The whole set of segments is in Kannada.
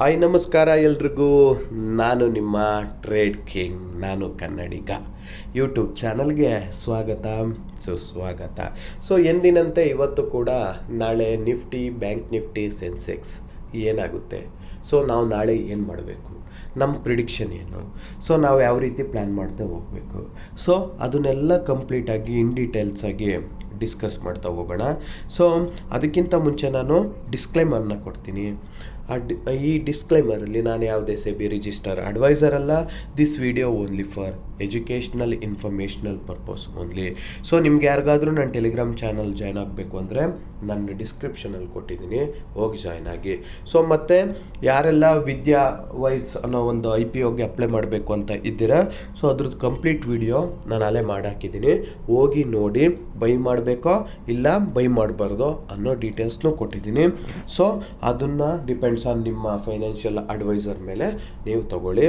ಹಾಯ್, ನಮಸ್ಕಾರ ಎಲ್ರಿಗೂ. ನಾನು ನಿಮ್ಮ ಟ್ರೇಡ್ ಕಿಂಗ್ ನಾನು ಕನ್ನಡಿಗ. ಯೂಟ್ಯೂಬ್ ಚಾನಲ್ಗೆ ಸ್ವಾಗತ, ಸುಸ್ವಾಗತ. ಸೊ ಎಂದಿನಂತೆ ಇವತ್ತು ಕೂಡ ನಾಳೆ ನಿಫ್ಟಿ, ಬ್ಯಾಂಕ್ ನಿಫ್ಟಿ, ಸೆನ್ಸೆಕ್ಸ್ ಏನಾಗುತ್ತೆ? ಸೊ ನಾವು ನಾಳೆ ಏನು ಮಾಡಬೇಕು? ನಮ್ಮ ಪ್ರಿಡಿಕ್ಷನ್ ಏನು? ಸೊ ನಾವು ಯಾವ ರೀತಿ ಪ್ಲ್ಯಾನ್ ಮಾಡ್ತಾ ಹೋಗಬೇಕು? ಸೊ ಅದನ್ನೆಲ್ಲ ಕಂಪ್ಲೀಟಾಗಿ ಇನ್ ಡೀಟೇಲ್ಸ್ ಆಗಿ ಡಿಸ್ಕಸ್ ಮಾಡ್ತಾ ಹೋಗೋಣ. ಸೊ ಅದಕ್ಕಿಂತ ಮುಂಚೆ ನಾನು ಡಿಸ್ಕ್ಲೈಮರ್ನ ಕೊಡ್ತೀನಿ. ಆ ಈ ಡಿಸ್ಕ್ಲೈಮರಲ್ಲಿ ನಾನು ಯಾವುದೇ ಸೆಬಿ ರಿಜಿಸ್ಟರ್ ಅಡ್ವೈಸರ್ ಅಲ್ಲ this video only for educational informational purpose only so ನಿಮ್ಗೆ ಯಾರಿಗಾದರೂ ನಾನು ಟೆಲಿಗ್ರಾಮ್ ಚಾನಲ್ ಜಾಯ್ನ್ ಆಗಬೇಕು ಅಂದರೆ ನನ್ನ ಡಿಸ್ಕ್ರಿಪ್ಷನಲ್ಲಿ ಕೊಟ್ಟಿದ್ದೀನಿ. ಹೋಗಿ ಜಾಯ್ನ್ ಆಗಿ. ಸೊ ಮತ್ತು ಯಾರೆಲ್ಲ ವಿದ್ಯಾ ವೈಸ್ ಅನ್ನೋ ಒಂದು ಐ ಪಿ ಒಗೆ ಅಪ್ಲೈ ಮಾಡಬೇಕು ಅಂತ ಇದ್ದೀರಾ ಸೊ ಅದ್ರದ್ದು ಕಂಪ್ಲೀಟ್ ವಿಡಿಯೋ ನಾನು ಅಲ್ಲೇ ಮಾಡಾಕಿದ್ದೀನಿ. ಹೋಗಿ ನೋಡಿ ಬೈ ಮಾಡಬೇಕೋ ಇಲ್ಲ ಬೈ ಮಾಡಬಾರ್ದು ಅನ್ನೋ ಡೀಟೇಲ್ಸ್ನೂ ಕೊಟ್ಟಿದ್ದೀನಿ. ಸೊ ಅದನ್ನು ಡಿಪೆಂಡ್ಸ್ ಆನ್ ನಿಮ್ಮ ಫೈನಾನ್ಷಿಯಲ್ ಅಡ್ವೈಸರ್ ಮೇಲೆ ನೀವು ತಗೊಳ್ಳಿ.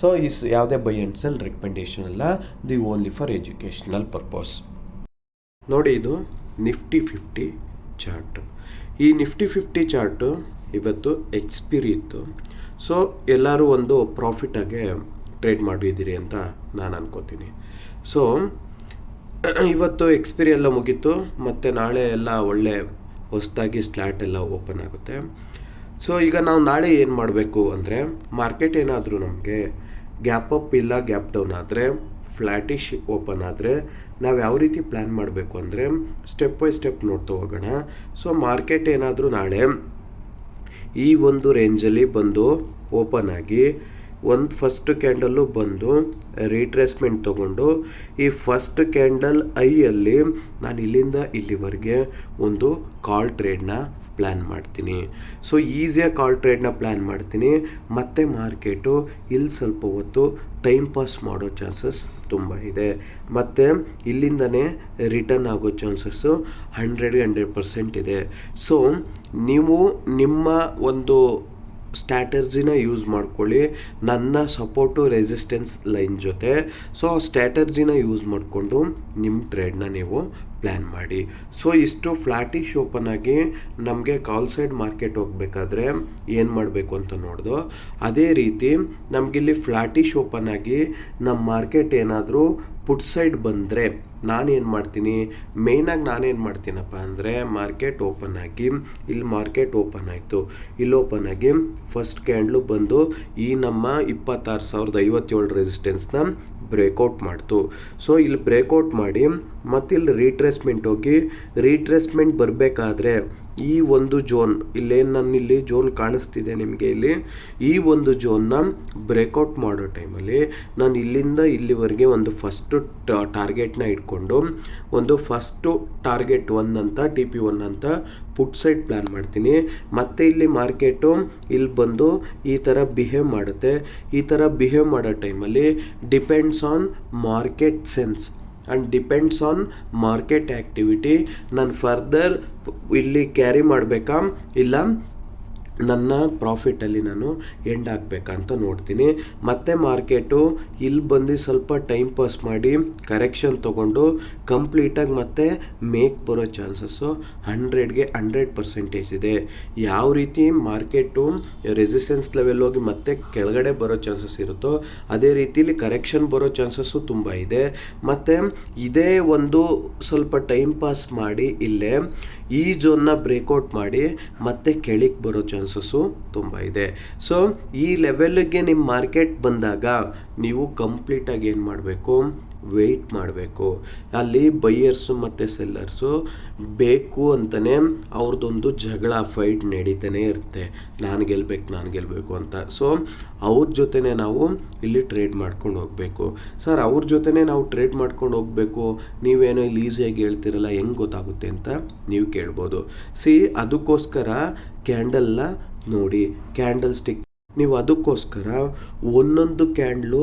ಸೊ ಈ ಯಾವುದೇ ಬೈ ಆ್ಯಂಡ್ ಸೆಲ್ ರೆಕಮೆಂಡೇಶನ್ ಅಲ್ಲ the only for educational purpose ನೋಡಿ ಇದು ನಿಫ್ಟಿ ಫಿಫ್ಟಿ ಚಾರ್ಟ್ ಈ ನಿಫ್ಟಿ ಫಿಫ್ಟಿ ಚಾರ್ಟು ಇವತ್ತು ಎಕ್ಸ್ಪಿರಿ ಇತ್ತು. ಸೊ ಎಲ್ಲರೂ ಒಂದು ಪ್ರಾಫಿಟಾಗೆ ಟ್ರೇಡ್ ಮಾಡಿದ್ದೀರಿ ಅಂತ ನಾನು ಅನ್ಕೋತೀನಿ. ಸೊ ಇವತ್ತು ಎಕ್ಸ್ಪಿರಿ ಎಲ್ಲ ಮುಗೀತು. ಮತ್ತು ನಾಳೆ ಎಲ್ಲ ಒಳ್ಳೆ ಹೊಸದಾಗಿ ಸ್ಲಾಟ್ ಎಲ್ಲ ಓಪನ್ ಆಗುತ್ತೆ. ಸೊ ಈಗ ನಾವು ನಾಳೆ ಏನು ಮಾಡಬೇಕು ಅಂದರೆ ಮಾರ್ಕೆಟ್ ಏನಾದರೂ ನಮಗೆ ಗ್ಯಾಪ್ ಅಪ್ ಇಲ್ಲ ಗ್ಯಾಪ್ ಡೌನ್ ಆದರೆ ಫ್ಲ್ಯಾಟಿಶ್ ಓಪನ್ ಆದರೆ ನಾವು ಯಾವ ರೀತಿ ಪ್ಲ್ಯಾನ್ ಮಾಡಬೇಕು ಅಂದರೆ ಸ್ಟೆಪ್ ಬೈ ಸ್ಟೆಪ್ ನೋಡ್ತಾ ಹೋಗೋಣ. ಸೊ ಮಾರ್ಕೆಟ್ ಏನಾದರೂ ನಾಳೆ ಈ ಒಂದು ರೇಂಜಲ್ಲಿ ಬಂದು ಓಪನ್ ಆಗಿ ಒಂದು ಫಸ್ಟ್ ಕ್ಯಾಂಡಲ್ಲು ಬಂದು ರೀಟ್ರೇಸ್ಮೆಂಟ್ ತೊಗೊಂಡು ಈ ಫಸ್ಟ್ ಕ್ಯಾಂಡಲ್ ಐಯಲ್ಲಿ ನಾನು ಇಲ್ಲಿಂದ ಇಲ್ಲಿವರೆಗೆ ಒಂದು ಕಾಲ್ ಟ್ರೇಡ್ನ ಪ್ಲ್ಯಾನ್ ಮಾಡ್ತೀನಿ. ಸೊ ಈಸಿಯಾಗಿ ಕಾಲ್ ಟ್ರೇಡ್ನ ಪ್ಲ್ಯಾನ್ ಮಾಡ್ತೀನಿ. ಮತ್ತೆ ಮಾರ್ಕೆಟು, ಇಲ್ಲಿ ಸ್ವಲ್ಪ ಹೊತ್ತು ಟೈಮ್ ಪಾಸ್ ಮಾಡೋ ಚಾನ್ಸಸ್ ತುಂಬ ಇದೆ. ಮತ್ತು ಇಲ್ಲಿಂದನೇ ರಿಟರ್ನ್ ಆಗೋ ಚಾನ್ಸಸ್ಸು ಹಂಡ್ರೆಡ್ ಹಂಡ್ರೆಡ್ ಪರ್ಸೆಂಟ್ ಇದೆ. ಸೊ ನೀವು ನಿಮ್ಮ ಒಂದು ಸ್ಟ್ಯಾಟರ್ಜಿನ ಯೂಸ್ ಮಾಡ್ಕೊಳ್ಳಿ. ನನ್ನ ಸಪೋರ್ಟು ರೆಸಿಸ್ಟೆನ್ಸ್ ಲೈನ್ ಜೊತೆ. ಸೊ, ಆ ಸ್ಟ್ಯಾಟರ್ಜಿನ ಯೂಸ್ ಮಾಡಿಕೊಂಡು ನಿಮ್ಮ ಟ್ರೇಡ್ನ ನೀವು ಪ್ಲ್ಯಾನ್ ಮಾಡಿ. ಸೊ, ಇಷ್ಟು ಫ್ಲ್ಯಾಟಿಶ್ ಓಪನ್ ಆಗಿ ನಮಗೆ ಕಾಲ್ ಸೈಡ್ ಮಾರ್ಕೆಟ್ ಹೋಗಬೇಕಾದ್ರೆ ಏನು ಮಾಡಬೇಕು ಅಂತ ನೋಡ್ದು. ಅದೇ ರೀತಿ ನಮಗಿಲ್ಲಿ ಫ್ಲ್ಯಾಟಿಶ್ ಓಪನ್ ಆಗಿ ನಮ್ಮ ಮಾರ್ಕೆಟ್ ಏನಾದರೂ ಪುಟ್ ಸೈಡ್ ಬಂದರೆ ನಾನೇನು ಮಾಡ್ತೀನಿ? ಮೇಯ್ನಾಗಿ ನಾನೇನು ಮಾಡ್ತೀನಪ್ಪ ಅಂದರೆ ಮಾರ್ಕೆಟ್ ಓಪನ್ ಆಗಿ, ಇಲ್ಲಿ ಮಾರ್ಕೆಟ್ ಓಪನ್ ಆಯಿತು. ಇಲ್ಲಿ ಓಪನ್ ಆಗಿ ಫಸ್ಟ್ ಕ್ಯಾಂಡ್ಲು ಬಂದು ಈ ನಮ್ಮ ಇಪ್ಪತ್ತಾರು ಸಾವಿರದ ಐವತ್ತೇಳು ರೆಸಿಸ್ಟೆನ್ಸ್ನ ಬ್ರೇಕೌಟ್ ಮಾಡ್ತು. ಸೊ ಇಲ್ಲಿ ಬ್ರೇಕೌಟ್ ಮಾಡಿ ಮತ್ತಿಲ್ಲಿ ರೀಟ್ರೆಸ್ಮೆಂಟ್ ಹೋಗಿ ರೀಟ್ರೆಸ್ಮೆಂಟ್ ಬರಬೇಕಾದ್ರೆ ಈ ಒಂದು ಜೋನ್, ಇಲ್ಲೇನು ನಾನು ಇಲ್ಲಿ ಜೋನ್ ಕಾಣಿಸ್ತಿದೆ ನಿಮಗೆ ಇಲ್ಲಿ. ಈ ಒಂದು ಜೋನ್ನ ಬ್ರೇಕೌಟ್ ಮಾಡೋ ಟೈಮಲ್ಲಿ ನಾನು ಇಲ್ಲಿಂದ ಇಲ್ಲಿವರೆಗೆ ಒಂದು ಫಸ್ಟು ಟಾರ್ಗೆಟ್ನ ಇಟ್ಕೊಂಡು ಒಂದು ಫಸ್ಟು ಟಾರ್ಗೆಟ್ ಒನ್ ಅಂತ ಟಿ ಪಿ ಒನ್ ಅಂತ ಪುಟ್ ಸೈಡ್ ಪ್ಲ್ಯಾನ್ ಮಾಡ್ತೀನಿ. ಮತ್ತು ಇಲ್ಲಿ ಮಾರ್ಕೆಟು ಇಲ್ಲಿ ಬಂದು ಈ ಥರ ಬಿಹೇವ್ ಮಾಡುತ್ತೆ. ಈ ಥರ ಬಿಹೇವ್ ಮಾಡೋ ಟೈಮಲ್ಲಿ depends on market sense and depends on market activity ನಾನು ಫರ್ದರ್ ಇಲ್ಲಿ ಕ್ಯಾರಿ ಮಾಡಬೇಕಾ? ಇಲ್ಲ. ನನ್ನ ಪ್ರಾಫಿಟಲ್ಲಿ ನಾನು ಎಂಡ್ ಆಗಬೇಕಂತ ನೋಡ್ತೀನಿ. ಮತ್ತೆ ಮಾರ್ಕೆಟು, ಇಲ್ಲಿ ಬಂದು ಸ್ವಲ್ಪ ಟೈಮ್ ಪಾಸ್ ಮಾಡಿ ಕರೆಕ್ಷನ್ ತೊಗೊಂಡು ಕಂಪ್ಲೀಟಾಗಿ ಮತ್ತೆ ಮೇಕ್ ಬರೋ ಚಾನ್ಸಸ್ಸು ಹಂಡ್ರೆಡ್ಗೆ ಹಂಡ್ರೆಡ್ ಪರ್ಸೆಂಟೇಜ್ ಇದೆ. ಯಾವ ರೀತಿ ಮಾರ್ಕೆಟು ರೆಸಿಸ್ಟೆನ್ಸ್ ಲೆವೆಲ್ ಹೋಗಿ ಮತ್ತೆ ಕೆಳಗಡೆ ಬರೋ ಚಾನ್ಸಸ್ ಇರುತ್ತೋ, ಅದೇ ರೀತಿಲಿ ಕರೆಕ್ಷನ್ ಬರೋ ಚಾನ್ಸಸ್ಸು ತುಂಬ ಇದೆ. ಮತ್ತು ಇದೇ ಒಂದು ಸ್ವಲ್ಪ ಟೈಮ್ ಪಾಸ್ ಮಾಡಿ ಇಲ್ಲೇ ಈ ಜೋನ್ನ ಬ್ರೇಕೌಟ್ ಮಾಡಿ ಮತ್ತೆ ಕೆಳಗೆ ಬರೋ ಚಾನ್ಸಸ್ಸು ತುಂಬ ಇದೆ. ಸೊ ಈ ಲೆವೆಲ್ಗೆ ನಿಮ್ಮ ಮಾರ್ಕೆಟ್ ಬಂದಾಗ ನೀವು ಕಂಪ್ಲೀಟಾಗಿ ಏನು ಮಾಡಬೇಕು? ವೆಯ್ಟ್ ಮಾಡಬೇಕು. ಅಲ್ಲಿ ಬೈಯರ್ಸು ಮತ್ತು ಸೆಲ್ಲರ್ಸು ಬೇಕು ಅಂತಲೇ ಅವ್ರದ್ದೊಂದು ಜಗಳ ಫೈಟ್ ನಡೀತಾನೆ ಇರುತ್ತೆ. ನಾನು ಗೆಲ್ಬೇಕು, ನಾನು ಗೆಲ್ಲಬೇಕು ಅಂತ. ಸೊ ಅವ್ರ ಜೊತೆನೇ ನಾವು ಇಲ್ಲಿ ಟ್ರೇಡ್ ಮಾಡ್ಕೊಂಡು ಹೋಗಬೇಕು. ಸರ್ ಅವ್ರ ಜೊತೆನೇ ನಾವು ಟ್ರೇಡ್ ಮಾಡ್ಕೊಂಡು ಹೋಗಬೇಕು. ನೀವೇನೋ ಇಲ್ಲಿ ಈಸಿಯಾಗಿ ಹೇಳ್ತಿರಲ್ಲ, ಹೆಂಗೆ ಗೊತ್ತಾಗುತ್ತೆ ಅಂತ ನೀವು ಕೇಳ್ಬೋದು. ಸಿ ಅದಕ್ಕೋಸ್ಕರ ಕ್ಯಾಂಡಲ್ನ ನೋಡಿ, ಕ್ಯಾಂಡಲ್ ಸ್ಟಿಕ್. ನೀವು ಅದಕ್ಕೋಸ್ಕರ ಒಂದೊಂದು ಕ್ಯಾಂಡ್ಲು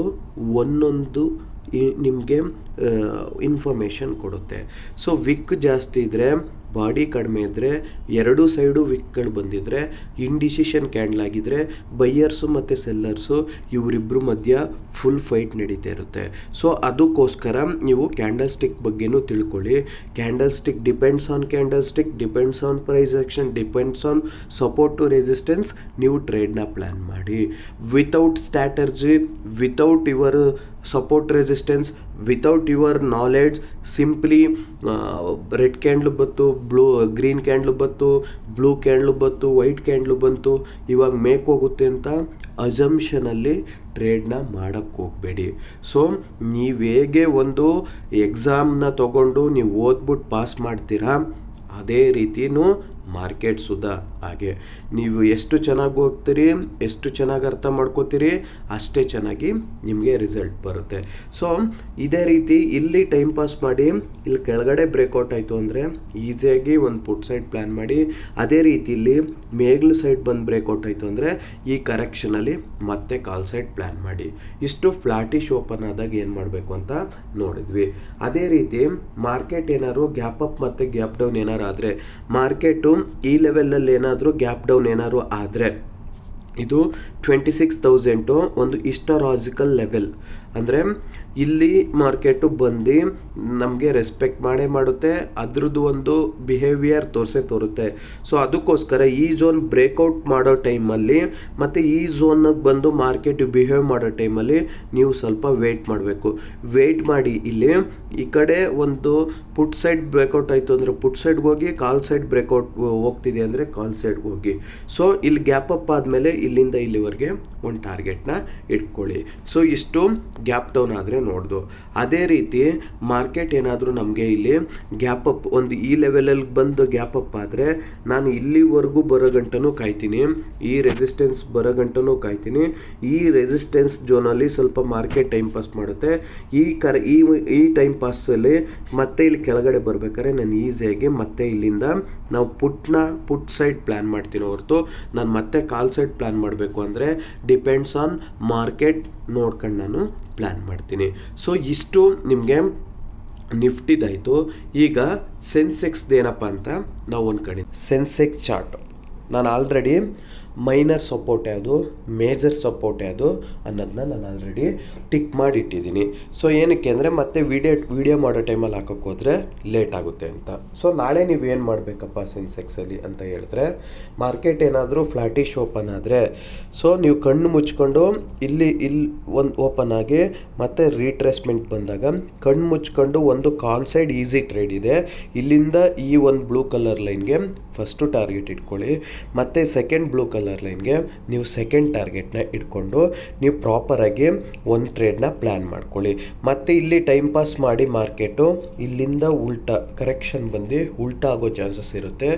ಒಂದೊಂದು ನಿಮಗೆ ಇನ್ಫಾರ್ಮೇಷನ್ ಕೊಡುತ್ತೆ. ಸೊ ವಿಕ್ ಜಾಸ್ತಿ ಇದ್ದರೆ ಬಾಡಿ ಕಡಿಮೆ ಇದ್ದರೆ ಎರಡೂ ಸೈಡು ವಿಕ್ಗಳು ಬಂದಿದ್ದರೆ ಇಂಡಿಸಿಷನ್ ಕ್ಯಾಂಡಲ್ ಆಗಿದ್ದರೆ ಬೈಯರ್ಸು ಮತ್ತು ಸೆಲ್ಲರ್ಸು ಇವರಿಬ್ಬರ ಮಧ್ಯ ಫುಲ್ ಫೈಟ್ ನಡೀತಾ ಇರುತ್ತೆ. ಸೊ ಅದಕ್ಕೋಸ್ಕರ ನೀವು ಕ್ಯಾಂಡಲ್ ಸ್ಟಿಕ್ ಬಗ್ಗೆನೂ ತಿಳ್ಕೊಳ್ಳಿ. Candle stick depends on candle stick depends on price action depends on support to resistance ನೀವು ಟ್ರೇಡ್ನ ಪ್ಲ್ಯಾನ್ ಮಾಡಿ. Without strategy without your support resistance without your knowledge simply red candle ಬತ್ತು ಬ್ಲೂ ಗ್ರೀನ್ ಕ್ಯಾಂಡ್ಲು ಬತ್ತು ಬ್ಲೂ ಕ್ಯಾಂಡ್ಲು ಬತ್ತು ವೈಟ್ ಕ್ಯಾಂಡ್ಲು ಬಂತು, ಇವಾಗ ಮೇಕ್ ಹೋಗುತ್ತೆ ಅಂತ ಅಜಂಪ್ಷನಲ್ಲಿ ಟ್ರೇಡ್ನ ಮಾಡೋಕ್ಕೆ ಹೋಗಬೇಡಿ. ಸೊ ನೀವು ಹೇಗೆ ಒಂದು ಎಕ್ಸಾಮ್ನ ತಗೊಂಡು ನೀವು ಓದ್ಬಿಟ್ಟು ಪಾಸ್ ಮಾಡ್ತೀರಾ? ಅದೇ ರೀತಿನೂ ಮಾರ್ಕೆಟ್ ಸುಧಾ ಹಾಗೆ. ನೀವು ಎಷ್ಟು ಚೆನ್ನಾಗಿ ಹೋಗ್ತೀರಿ, ಎಷ್ಟು ಚೆನ್ನಾಗಿ ಅರ್ಥ ಮಾಡ್ಕೋತೀರಿ, ಅಷ್ಟೇ ಚೆನ್ನಾಗಿ ನಿಮಗೆ ರಿಸಲ್ಟ್ ಬರುತ್ತೆ. ಸೊ ಇದೇ ರೀತಿ ಇಲ್ಲಿ ಟೈಮ್ ಪಾಸ್ ಮಾಡಿ, ಇಲ್ಲಿ ಕೆಳಗಡೆ ಬ್ರೇಕ್ಔಟ್ ಆಯಿತು ಅಂದರೆ ಈಸಿಯಾಗಿ ಒಂದು ಪುಟ್ ಸೈಡ್ ಪ್ಲ್ಯಾನ್ ಮಾಡಿ, ಅದೇ ರೀತಿ ಇಲ್ಲಿ ಮೇಗ್ಲು ಸೈಡ್ ಬಂದು ಬ್ರೇಕ್ಔಟ್ ಆಯಿತು ಅಂದರೆ ಈ ಕರೆಕ್ಷನಲ್ಲಿ ಮತ್ತೆ ಕಾಲ್ ಸೈಡ್ ಪ್ಲ್ಯಾನ್ ಮಾಡಿ. ಇಷ್ಟು ಫ್ಲಾಟಿಶ್ ಓಪನ್ ಆದಾಗ ಏನು ಮಾಡಬೇಕು ಅಂತ ನೋಡಿದ್ವಿ. ಅದೇ ರೀತಿ ಮಾರ್ಕೆಟ್ ಏನಾದ್ರು ಗ್ಯಾಪ್ ಅಪ್ ಮತ್ತು ಗ್ಯಾಪ್ ಡೌನ್ ಏನಾರು ಆದರೆ ಮಾರ್ಕೆಟು ಈ ಲೆವೆಲಲ್ಲಿ ಏನಾದರೂ ಗ್ಯಾಪ್ ಡೌನ್ ಏನಾದರೂ ಆದರೆ ಇದು ಟ್ವೆಂಟಿ ಸಿಕ್ಸ್ ತೌಸಂಡು ಒಂದು ಇಸ್ಟೋರಾಜಿಕಲ್ ಲೆವೆಲ್ ಅಂದರೆ ಇಲ್ಲಿ ಮಾರ್ಕೆಟು ಬಂದು ನಮಗೆ ರೆಸ್ಪೆಕ್ಟ್ ಮಾಡೇ ಮಾಡುತ್ತೆ, ಅದ್ರದ್ದು ಒಂದು ಬಿಹೇವಿಯರ್ ತೋರಿಸೇ ತೋರುತ್ತೆ. ಸೊ ಅದಕ್ಕೋಸ್ಕರ ಈ ಝೋನ್ ಬ್ರೇಕೌಟ್ ಮಾಡೋ ಟೈಮಲ್ಲಿ ಮತ್ತು ಈ ಝೋನಿಗೆ ಬಂದು ಮಾರ್ಕೆಟ್ ಬಿಹೇವ್ ಮಾಡೋ ಟೈಮಲ್ಲಿ ನೀವು ಸ್ವಲ್ಪ ವೆಯ್ಟ್ ಮಾಡಬೇಕು. ವೆಯ್ಟ್ ಮಾಡಿ ಇಲ್ಲಿ ಈ ಕಡೆ ಒಂದು ಪುಟ್ ಸೈಡ್ ಬ್ರೇಕೌಟ್ ಆಯಿತು ಅಂದರೆ ಪುಟ್ ಸೈಡ್ಗೆ ಹೋಗಿ, ಕಾಲ್ ಸೈಡ್ ಬ್ರೇಕೌಟ್ ಹೋಗ್ತಿದೆ ಅಂದರೆ ಕಾಲ್ ಸೈಡ್ಗೆ ಹೋಗಿ. ಸೊ ಇಲ್ಲಿ ಗ್ಯಾಪ್ ಅಪ್ ಆದಮೇಲೆ ಇಲ್ಲಿಂದ ಇಲ್ಲಿವರೆಗೆ. ಒಂದು ಟಾರ್ಗೆಟ್ನ ಇಟ್ಕೊಳ್ಳಿ. ಸೊ ಇಷ್ಟು ಗ್ಯಾಪ್ ಡೌನ್ ಆದರೆ ನೋಡ್ದು. ಅದೇ ರೀತಿ ಮಾರ್ಕೆಟ್ ಏನಾದರೂ ನಮಗೆ ಇಲ್ಲಿ ಗ್ಯಾಪ್ ಅಪ್ ಒಂದು ಈ ಲೆವೆಲಲ್ಲಿ ಬಂದು ಗ್ಯಾಪ್ ಅಪ್ ಆದರೆ ನಾನು ಇಲ್ಲಿವರೆಗೂ ಬರೋ ಗಂಟನೂ ಕಾಯ್ತೀನಿ. ಈ ರೆಸಿಸ್ಟೆನ್ಸ್ ಬರೋ ಗಂಟನೂ ಕಾಯ್ತೀನಿ. ಈ ರೆಸಿಸ್ಟೆನ್ಸ್ ಜೋನಲ್ಲಿ ಸ್ವಲ್ಪ ಮಾರ್ಕೆಟ್ ಟೈಮ್ ಪಾಸ್ ಮಾಡುತ್ತೆ. ಈ ಕರ, ಈ ಈ ಟೈಮ್ ಪಾಸಲ್ಲಿ ಮತ್ತೆ ಇಲ್ಲಿ ಕೆಳಗಡೆ ಬರಬೇಕಾದ್ರೆ ನಾನು ಈಸಿಯಾಗಿ ಮತ್ತೆ ಇಲ್ಲಿಂದ ನಾವು ಪುಟ್ನ ಪುಟ್ ಸೈಡ್ ಪ್ಲ್ಯಾನ್ ಮಾಡ್ತೀನಿ ಹೊರತು. ನಾನು ಮತ್ತೆ ಕಾಲ್ ಸೈಡ್ ಪ್ಲ್ಯಾನ್ ಮಾಡಬೇಕು ಅಂದರೆ ಡಿಪೆಂಡ್ಸ್ ಆನ್ ಮಾರ್ಕೆಟ್ ನೋಡ್ಕೊಂಡು ನಾನು ಪ್ಲ್ಯಾನ್ ಮಾಡ್ತೀನಿ. ಸೊ ಇಷ್ಟು ನಿಮಗೆ ನಿಫ್ಟಿದಾಯಿತು. ಈಗ ಸೆನ್ಸೆಕ್ಸ್ದು ಏನಪ್ಪ ಅಂತ ನಾವು ಒಂದು ಕಡೆ ಸೆನ್ಸೆಕ್ಸ್ ಚಾರ್ಟ್ ನಾನು ಆಲ್ರೆಡಿ ಮೈನರ್ ಸಪೋರ್ಟ್ ಯಾವುದು? ಮೇಜರ್ ಸಪೋರ್ಟ್ ಯಾವುದು? ಅನ್ನೋದನ್ನ ನಾನು ಆಲ್ರೆಡಿ ಟಿಕ್ ಮಾಡಿ ಇಟ್ಟಿದ್ದೀನಿ ಸೊ ಏನಕ್ಕೆ ಅಂದರೆ ಮತ್ತೆ ವಿಡಿಯೋ ವೀಡಿಯೋ ಮಾಡೋ ಟೈಮಲ್ಲಿ ಹಾಕೋಕ್ಕೆ ಹೋದರೆ ಲೇಟ್ ಆಗುತ್ತೆ ಅಂತ. ಸೊ ನಾಳೆ ನೀವು ಏನು ಮಾಡಬೇಕಪ್ಪ ಸೆನ್ಸೆಕ್ಸಲ್ಲಿ ಅಂತ ಹೇಳಿದ್ರೆ ಮಾರ್ಕೆಟ್ ಏನಾದರೂ ಫ್ಲಾಟಿಶ್ ಓಪನ್ ಆದರೆ ಸೊ ನೀವು ಕಣ್ಣು ಮುಚ್ಕೊಂಡು ಇಲ್ಲಿ ಇಲ್ಲಿ ಒಂದು ಓಪನ್ ಆಗಿ ಮತ್ತೆ ರೀಟ್ರೆಸ್ಮೆಂಟ್ ಬಂದಾಗ ಕಣ್ಣು ಮುಚ್ಕೊಂಡು ಒಂದು ಕಾಲ್ ಸೈಡ್ ಈಸಿ ಟ್ರೇಡ್ ಇದೆ. ಇಲ್ಲಿಂದ ಈ ಒಂದು ಬ್ಲೂ ಕಲರ್ ಲೈನ್ಗೆ ಫಸ್ಟು ಟಾರ್ಗೆಟ್ ಇಟ್ಕೊಳ್ಳಿ. ಮತ್ತು ಸೆಕೆಂಡ್ ಬ್ಲೂ ಕಲರ್ ಲೈನ್ಗೆ ನೀವು ಸೆಕೆಂಡ್ ಟಾರ್ಗೆಟ್ನ ಇಟ್ಕೊಂಡು ನೀವು ಪ್ರಾಪರಾಗಿ ಒಂದು ಟ್ರೇಡ್ನ ಪ್ಲ್ಯಾನ್ ಮಾಡ್ಕೊಳ್ಳಿ. ಮತ್ತು ಇಲ್ಲಿ ಟೈಮ್ ಪಾಸ್ ಮಾಡಿ ಮಾರ್ಕೆಟು ಇಲ್ಲಿಂದ ಉಲ್ಟಾ ಕರೆಕ್ಷನ್ ಬಂದು ಉಲ್ಟಾ ಆಗೋ ಚಾನ್ಸಸ್ ಇರುತ್ತೆ.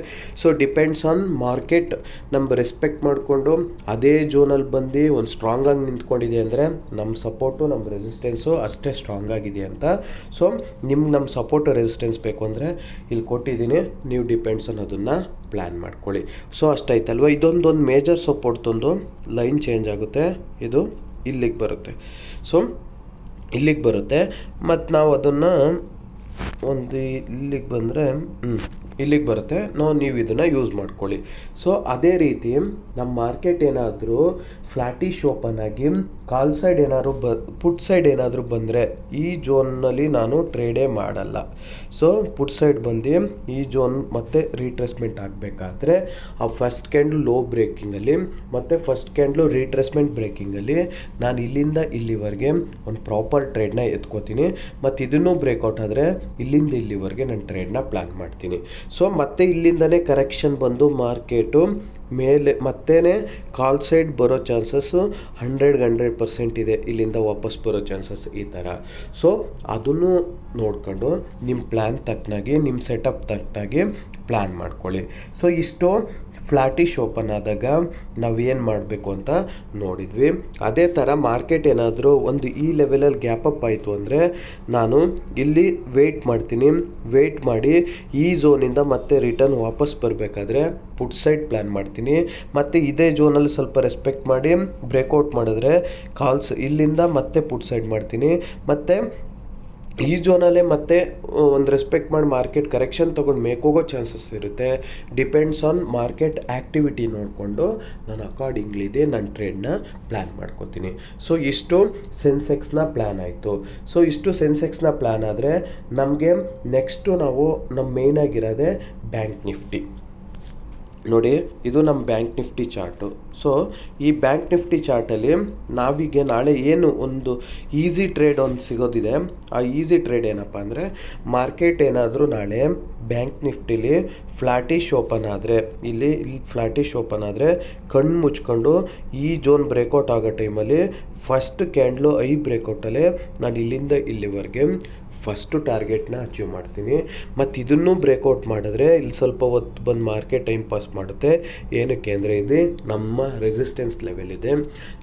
ಸೊ ಡಿಪೆಂಡ್ಸ್ ಆನ್ ಮಾರ್ಕೆಟ್ ನಮ್ಮ ರೆಸ್ಪೆಕ್ಟ್ ಮಾಡಿಕೊಂಡು ಅದೇ ಜೋನಲ್ಲಿ ಬಂದು ಒಂದು ಸ್ಟ್ರಾಂಗ್ ಆಗಿ ನಿಂತ್ಕೊಂಡಿದೆ ಅಂದರೆ ನಮ್ಮ ಸಪೋರ್ಟು ನಮ್ಮ ರೆಸಿಸ್ಟೆನ್ಸು ಅಷ್ಟೇ ಸ್ಟ್ರಾಂಗ್ ಆಗಿದೆ ಅಂತ. ಸೊ ನಿಮ್ಗೆ ನಮ್ಮ ಸಪೋರ್ಟು ರೆಸಿಸ್ಟೆನ್ಸ್ ಬೇಕು ಅಂದರೆ ಇಲ್ಲಿ ಕೊಟ್ಟಿದ್ದೀನಿ, ನೀವು ಡಿಪೆಂಡ್ಸ್ ಅನ್ನೋದನ್ನು ಪ್ಲ್ಯಾನ್ ಮಾಡ್ಕೊಳ್ಳಿ. ಸೊ ಅಷ್ಟಾಯ್ತಲ್ವ? ಇದೊಂದೊಂದು ಮೇಜರ್ ಸಪೋರ್ಟ್ ತಂದು ಲೈನ್ ಚೇಂಜ್ ಆಗುತ್ತೆ. ಇದು ಇಲ್ಲಿಗೆ ಬರುತ್ತೆ. ಸೊ ಇಲ್ಲಿಗೆ ಬರುತ್ತೆ. ಮತ್ತು ನಾವು ಅದನ್ನು ಒಂದು ಇಲ್ಲಿಗೆ ಬಂದರೆ ಇಲ್ಲಿಗೆ ಬರುತ್ತೆ. ನೋ, ನೀವು ಇದನ್ನು ಯೂಸ್ ಮಾಡ್ಕೊಳ್ಳಿ. ಸೊ ಅದೇ ರೀತಿ ನಮ್ಮ ಮಾರ್ಕೆಟ್ ಏನಾದರೂ ಫ್ಲ್ಯಾಟಿಶ್ ಓಪನ್ ಆಗಿ ಕಾಲ್ ಸೈಡ್ ಏನಾದರೂ ಬ ಪುಟ್ ಸೈಡ್ ಏನಾದರೂ ಬಂದರೆ ಈ ಜೋನ್ನಲ್ಲಿ ನಾನು ಟ್ರೇಡೇ ಮಾಡಲ್ಲ. ಸೊ ಪುಟ್ ಸೈಡ್ ಬಂದು ಈ ಜೋನ್ ಮತ್ತೆ ರೀಟ್ರೆಸ್ಮೆಂಟ್ ಆಗಬೇಕಾದ್ರೆ, ಆ ಫಸ್ಟ್ ಕ್ಯಾಂಡ್ಲು ಲೋ ಬ್ರೇಕಿಂಗಲ್ಲಿ ಮತ್ತು ಫಸ್ಟ್ ಕ್ಯಾಂಡ್ಲು ರೀಟ್ರೆಸ್ಮೆಂಟ್ ಬ್ರೇಕಿಂಗಲ್ಲಿ ನಾನು ಇಲ್ಲಿಂದ ಇಲ್ಲಿವರೆಗೆ ಒಂದು ಪ್ರಾಪರ್ ಟ್ರೇಡ್ನ ಎತ್ಕೋತೀನಿ. ಮತ್ತು ಇದನ್ನು ಬ್ರೇಕ್ಔಟ್ ಆದರೆ ಇಲ್ಲಿಂದ ಇಲ್ಲಿವರೆಗೆ ನಾನು ಟ್ರೇಡ್ನ ಪ್ಲ್ಯಾನ್ ಮಾಡ್ತೀನಿ. ಸೊ ಮತ್ತೆ ಇಲ್ಲಿಂದನೇ ಕರೆಕ್ಷನ್ ಬಂದು ಮಾರ್ಕೆಟು ಮೇಲೆ ಮತ್ತೇ ಕಾಲ್ ಸೈಡ್ ಬರೋ ಚಾನ್ಸಸ್ಸು ಹಂಡ್ರೆಡ್ ಹಂಡ್ರೆಡ್ ಪರ್ಸೆಂಟ್ ಇದೆ. ಇಲ್ಲಿಂದ ವಾಪಸ್ ಬರೋ ಚಾನ್ಸಸ್ ಈ ಥರ ಸೊ ಅದನ್ನು ನೋಡ್ಕೊಂಡು ನಿಮ್ಮ ಪ್ಲ್ಯಾನ್ ತಕ್ಕನಾಗಿ ನಿಮ್ಮ ಸೆಟಪ್ ತಕ್ಕನಾಗಿ ಪ್ಲ್ಯಾನ್ ಮಾಡ್ಕೊಳ್ಳಿ. ಸೊ ಇಷ್ಟು ಫ್ಲ್ಯಾಟಿಶ್ ಓಪನ್ ಆದಾಗ ನಾವು ಏನು ಮಾಡಬೇಕು ಅಂತ ನೋಡಿದ್ವಿ. ಅದೇ ಥರ ಮಾರ್ಕೆಟ್ ಏನಾದರೂ ಒಂದು ಈ ಲೆವೆಲಲ್ಲಿ ಅಪ್ ಆಯಿತು ಅಂದರೆ ನಾನು ಇಲ್ಲಿ ವೆಯ್ಟ್ ಮಾಡ್ತೀನಿ. ವೆಯ್ಟ್ ಮಾಡಿ ಈ ಝೋನಿಂದ ಮತ್ತೆ ರಿಟರ್ನ್ ವಾಪಸ್ ಬರಬೇಕಾದ್ರೆ ಪುಟ್ ಸೈಡ್ ಪ್ಲ್ಯಾನ್ ಮಾಡ್ತೀನಿ. ಮತ್ತು ಇದೇ ಜೋನಲ್ಲಿ ಸ್ವಲ್ಪ ರೆಸ್ಪೆಕ್ಟ್ ಮಾಡಿ ಬ್ರೇಕ್ಔಟ್ ಮಾಡಿದ್ರೆ ಕಾಲ್ಸ್ ಇಲ್ಲಿಂದ ಮತ್ತೆ ಪುಟ್ ಸೈಡ್ ಮಾಡ್ತೀನಿ. ಮತ್ತು ಈ ಜೋನಲ್ಲೇ ಮತ್ತೆ ಒಂದು ರೆಸ್ಪೆಕ್ಟ್ ಮಾಡಿ ಮಾರ್ಕೆಟ್ ಕರೆಕ್ಷನ್ ತೊಗೊಂಡು ಮೇಕೋಗೋ ಚಾನ್ಸಸ್ ಇರುತ್ತೆ. ಡಿಪೆಂಡ್ಸ್ ಆನ್ ಮಾರ್ಕೆಟ್ ಆ್ಯಕ್ಟಿವಿಟಿ ನೋಡಿಕೊಂಡು ನಾನು ಅಕಾರ್ಡಿಂಗ್ಲಿ ಇದೆ ನನ್ನ ಟ್ರೇಡ್ನ ಪ್ಲ್ಯಾನ್ ಮಾಡ್ಕೋತೀನಿ. ಸೊ ಇಷ್ಟು ಸೆನ್ಸೆಕ್ಸ್ನ ಪ್ಲ್ಯಾನ್ ಆಯಿತು. ಸೊ ಇಷ್ಟು ಸೆನ್ಸೆಕ್ಸ್ನ ಪ್ಲ್ಯಾನ್ ಆದರೆ ನಮಗೆ ನೆಕ್ಸ್ಟು ನಾವು ನಮ್ಮ ಮೇಯ್ನಾಗಿರೋದೇ ಬ್ಯಾಂಕ್ ನಿಫ್ಟಿ ನೋಡಿ, ಇದು ನಮ್ಮ ಬ್ಯಾಂಕ್ ನಿಫ್ಟಿ ಚಾರ್ಟು. ಸೊ, ಈ ಬ್ಯಾಂಕ್ ನಿಫ್ಟಿ ಚಾರ್ಟಲ್ಲಿ ನಾವೀಗ ನಾಳೆ ಏನು ಒಂದು ಈಸಿ ಟ್ರೇಡ್ ಒಂದು ಸಿಗೋದಿದೆ. ಆ ಈಸಿ ಟ್ರೇಡ್ ಏನಪ್ಪ ಅಂದರೆ, ಮಾರ್ಕೆಟ್ ಏನಾದರೂ ನಾಳೆ ಬ್ಯಾಂಕ್ ನಿಫ್ಟಿಲಿ ಫ್ಲಾಟಿಶ್ ಓಪನ್ ಆದರೆ, ಇಲ್ಲಿ ಇಲ್ಲಿ ಫ್ಲಾಟಿಶ್ ಓಪನ್ ಆದರೆ ಕಣ್ಣು ಮುಚ್ಕೊಂಡು ಈ ಜೋನ್ ಬ್ರೇಕೌಟ್ ಆಗೋ ಟೈಮಲ್ಲಿ ಫಸ್ಟ್ ಕ್ಯಾಂಡ್ಲು ಐ ಬ್ರೇಕೌಟಲ್ಲಿ ನಾನು ಇಲ್ಲಿಂದ ಇಲ್ಲಿವರೆಗೆ ಫಸ್ಟು ಟಾರ್ಗೆಟ್ನ ಅಚೀವ್ ಮಾಡ್ತೀನಿ. ಮತ್ತು ಇದನ್ನು ಬ್ರೇಕೌಟ್ ಮಾಡಿದ್ರೆ ಇಲ್ಲಿ ಸ್ವಲ್ಪ ಹೊತ್ತು ಬಂದು ಮಾರ್ಕೆಟ್ ಟೈಮ್ ಪಾಸ್ ಮಾಡುತ್ತೆ. ಏನಕ್ಕೆ ಅಂದರೆ ಇದು ನಮ್ಮ ರೆಸಿಸ್ಟೆನ್ಸ್ ಲೆವೆಲ್ ಇದೆ.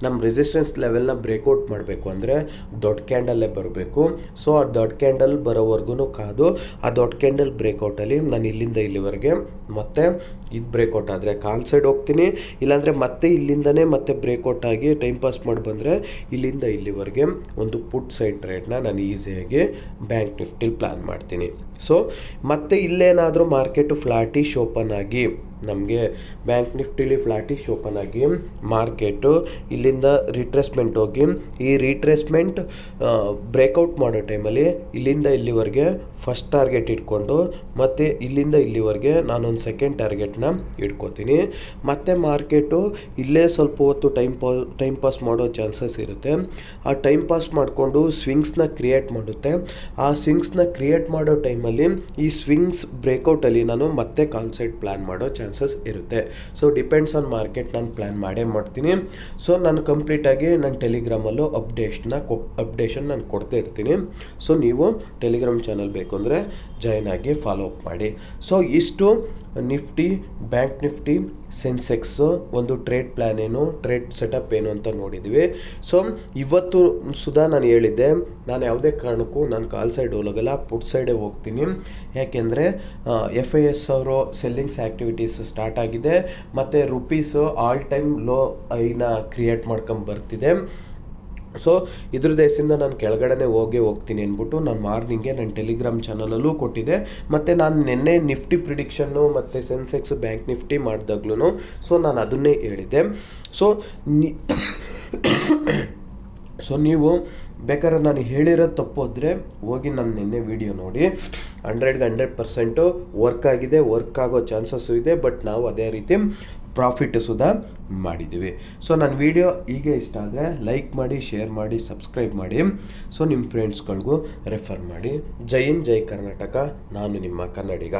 ನಮ್ಮ ರೆಸಿಸ್ಟೆನ್ಸ್ ಲೆವೆಲ್ನ ಬ್ರೇಕೌಟ್ ಮಾಡಬೇಕು ಅಂದರೆ ದೊಡ್ಡ ಕ್ಯಾಂಡಲ್ಲೇ ಬರಬೇಕು. ಸೊ ಆ ದೊಡ್ಡ ಕ್ಯಾಂಡಲ್ ಬರೋವರೆಗೂ ಕಾದು, ಆ ದೊಡ್ಡ ಕ್ಯಾಂಡಲ್ ಬ್ರೇಕೌಟಲ್ಲಿ ನಾನು ಇಲ್ಲಿಂದ ಇಲ್ಲಿವರೆಗೆ ಮತ್ತೆ ಇದು ಬ್ರೇಕೌಟ್ ಆದರೆ ಕಾಲ್ ಸೈಡ್ ಹೋಗ್ತೀನಿ, ಇಲ್ಲಾಂದರೆ ಮತ್ತೆ ಇಲ್ಲಿಂದನೇ ಮತ್ತೆ ಬ್ರೇಕೌಟ್ ಆಗಿ ಟೈಮ್ ಪಾಸ್ ಮಾಡಿ ಬಂದರೆ ಇಲ್ಲಿಂದ ಇಲ್ಲಿವರೆಗೆ ಒಂದು ಪುಟ್ ಸೈಡ್ ಟ್ರೇಡ್ನ ನಾನು ಈಸಿಯಾಗಿ ಬ್ಯಾಂಕ್ ನಿಫ್ಟಿಲಿ ಪ್ಲ್ಯಾನ್ ಮಾಡ್ತೀನಿ. ಸೊ ಮತ್ತೆ ಇಲ್ಲೇನಾದರೂ ಮಾರ್ಕೆಟು ಫ್ಲಾಟಿಶ್ ಓಪನ್ ಆಗಿ ನಮಗೆ ಬ್ಯಾಂಕ್ ನಿಫ್ಟಿಲಿ ಫ್ಲಾಟಿಶ್ ಓಪನ್ ಆಗಿ ಮಾರ್ಕೆಟು ಇಲ್ಲಿಂದ ರಿಟ್ರೆಸ್ಮೆಂಟ್ ಹೋಗಿ, ಈ ರಿಟ್ರೆಸ್ಮೆಂಟ್ ಬ್ರೇಕೌಟ್ ಮಾಡೋ ಟೈಮಲ್ಲಿ ಇಲ್ಲಿಂದ ಇಲ್ಲಿವರೆಗೆ ಫಸ್ಟ್ ಟಾರ್ಗೆಟ್ ಇಟ್ಕೊಂಡು ಮತ್ತು ಇಲ್ಲಿಂದ ಇಲ್ಲಿವರೆಗೆ ನಾನೊಂದು ಸೆಕೆಂಡ್ ಟಾರ್ಗೆಟ್ನ ಇಟ್ಕೋತೀನಿ. ಮತ್ತು ಮಾರ್ಕೆಟು ಇಲ್ಲೇ ಸ್ವಲ್ಪ ಹೊತ್ತು ಟೈಮ್ ಪಾ ಟೈಮ್ ಪಾಸ್ ಮಾಡೋ ಚಾನ್ಸಸ್ ಇರುತ್ತೆ. ಆ ಟೈಮ್ ಪಾಸ್ ಮಾಡಿಕೊಂಡು ಸ್ವಿಂಗ್ಸ್ನ ಕ್ರಿಯೇಟ್ ಮಾಡುತ್ತೆ. ಆ ಸ್ವಿಂಗ್ಸ್ನ ಕ್ರಿಯೇಟ್ ಮಾಡೋ ಟೈಮಲ್ಲಿ ಈ ಸ್ವಿಂಗ್ಸ್ ಬ್ರೇಕೌಟಲ್ಲಿ ನಾನು ಮತ್ತೆ ಕಾಲ್ ಸೈಡ್ ಪ್ಲ್ಯಾನ್ ಮಾಡೋ ಚಾನ್ಸಸ್ ಇರುತ್ತೆ. ಸೊ ಡಿಪೆಂಡ್ಸ್ ಆನ್ ಮಾರ್ಕೆಟ್ ನಾನು ಪ್ಲ್ಯಾನ್ ಮಾಡೇ ಮಾಡ್ತೀನಿ. ಸೊ ನಾನು ಕಂಪ್ಲೀಟಾಗಿ ನನ್ನ ಟೆಲಿಗ್ರಾಮಲ್ಲೂ ಅಪ್ಡೇಟ್ನ ಕೊ ಅಪ್ಡೇಷನ್ ನಾನು ಕೊಡ್ತಾ ಇರ್ತೀನಿ. ಸೊ ನೀವು ಟೆಲಿಗ್ರಾಮ್ ಚಾನಲ್ ಬೇಕು ಅಂದರೆ ಜಾಯ್ನ್ ಆಗಿ ಫಾಲೋ ಅಪ್ ಮಾಡಿ. ಸೊ ಇಷ್ಟು ನಿಫ್ಟಿ, ಬ್ಯಾಂಕ್ ನಿಫ್ಟಿ, ಸೆನ್ಸೆಕ್ಸು, ಒಂದು ಟ್ರೇಡ್ ಪ್ಲ್ಯಾನ್ ಏನು, ಟ್ರೇಡ್ ಸೆಟಪ್ ಏನು ಅಂತ ನೋಡಿದ್ವಿ. ಸೊ ಇವತ್ತು ಸುಧಾ ನಾನು ಹೇಳಿದ್ದೆ, ನಾನು ಯಾವುದೇ ಕಾರಣಕ್ಕೂ ನಾನು ಕಾಲ್ ಸೈಡ್ ಹೋಗಲ್ಲ, ಪುಟ್ ಸೈಡೇ ಹೋಗ್ತೀನಿ. ಯಾಕೆಂದರೆ ಎಫ್ ಐ ಎಸ್ ಅವರು ಸೆಲ್ಲಿಂಗ್ಸ್ ಆ್ಯಕ್ಟಿವಿಟೀಸ್ ಸ್ಟಾರ್ಟ್ ಆಗಿದೆ, ಮತ್ತು ರುಪೀಸು ಆಲ್ ಟೈಮ್ ಲೋ ಐನ ಕ್ರಿಯೇಟ್ ಮಾಡ್ಕೊಂಡು ಬರ್ತಿದೆ. ಸೊ ಇದ್ರ ದೇಶದಿಂದ ನಾನು ಕೆಳಗಡೆನೇ ಹೋಗಿ ಹೋಗ್ತೀನಿ ಅಂದ್ಬಿಟ್ಟು ನಾನು ಮಾರ್ನಿಂಗೆ ನನ್ನ ಟೆಲಿಗ್ರಾಮ್ ಚಾನಲಲ್ಲೂ ಕೊಟ್ಟಿದ್ದೆ. ಮತ್ತು ನಾನು ನಿನ್ನೆ ನಿಫ್ಟಿ ಪ್ರಿಡಿಕ್ಷನ್ನು ಮತ್ತು ಸೆನ್ಸೆಕ್ಸ್ ಬ್ಯಾಂಕ್ ನಿಫ್ಟಿ ಮಾಡಿದಾಗ್ಲೂ ಸೊ ನಾನು ಅದನ್ನೇ ಹೇಳಿದ್ದೆ. ಸೊ ನಿ ಸೊ ನೀವು ಬೇಕಾದ್ರೆ ನಾನು ಹೇಳಿರೋದು ತಪ್ಪೋದ್ರೆ ಹೋಗಿ ನಾನು ನಿನ್ನೆ ವಿಡಿಯೋ ನೋಡಿ. ಹಂಡ್ರೆಡ್ಗೆ ಹಂಡ್ರೆಡ್ ಪರ್ಸೆಂಟು ವರ್ಕ್ ಆಗಿದೆ ವರ್ಕ್ ಆಗೋ ಚಾನ್ಸಸ್ಸು ಇದೆ ಬಟ್ ನಾವು ಅದೇ ರೀತಿ ಪ್ರಾಫಿಟ್ ಸುಧಾ ಮಾಡಿದ್ದೀವಿ. ಸೊ ನನ್ನ ವಿಡಿಯೋ ಈಗ ಇಷ್ಟ ಆದರೆ ಲೈಕ್ ಮಾಡಿ ಶೇರ್ ಮಾಡಿ ಸಬ್ಸ್ಕ್ರೈಬ್ ಮಾಡಿ. ಸೊ ನಿಮ್ಮ ಫ್ರೆಂಡ್ಸ್ಗಳಿಗೂ ರೆಫರ್ ಮಾಡಿ. ಜೈ ಹಿಂದ್, ಜೈ ಕರ್ನಾಟಕ. ನಾನು ನಿಮ್ಮ ಕನ್ನಡಿಗ.